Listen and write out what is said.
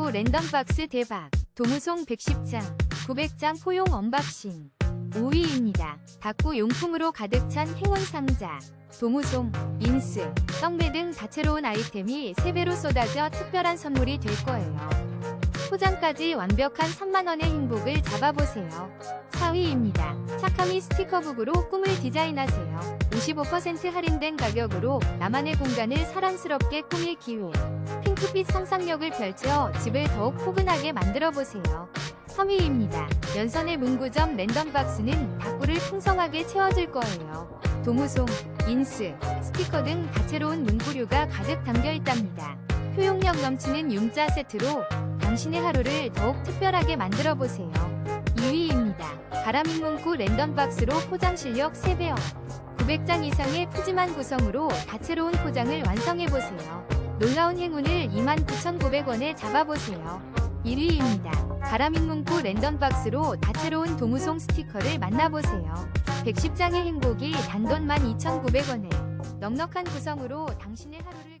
문구 랜덤박스 대박 도무송 110장 900장 포용 언박싱 5위입니다. 닭구 용품으로 가득 찬 행운 상자 도무송, 인스, 떡매 등 다채로운 아이템이 3배로 쏟아져 특별한 선물이 될 거예요. 포장까지 완벽한 3만원의 행복을 잡아보세요. 4위입니다. 차카미 스티커북으로 꿈을 디자인하세요. 55% 할인된 가격으로 나만의 공간을 사랑스럽게 꾸밀 기회. 핑크빛 상상력을 펼쳐 집을 더욱 포근하게 만들어보세요. 3위입니다. 연선의 문구점 랜덤박스는 다꾸를 풍성하게 채워줄 거예요. 도무송, 인스, 스티커 등 다채로운 문구류가 가득 담겨 있답니다. 효용력 넘치는 융자 세트로 당신의 하루를 더욱 특별하게 만들어 보세요. 2위입니다. 바람인 문구 랜덤 박스로 포장 실력 3배업. 900장 이상의 푸짐한 구성으로 다채로운 포장을 완성해 보세요. 놀라운 행운을 29,900원에 잡아보세요. 1위입니다. 바람인 문구 랜덤 박스로 다채로운 도무송 스티커를 만나보세요. 110장의 행복이 단돈 12,900원에 넉넉한 구성으로 당신의 하루를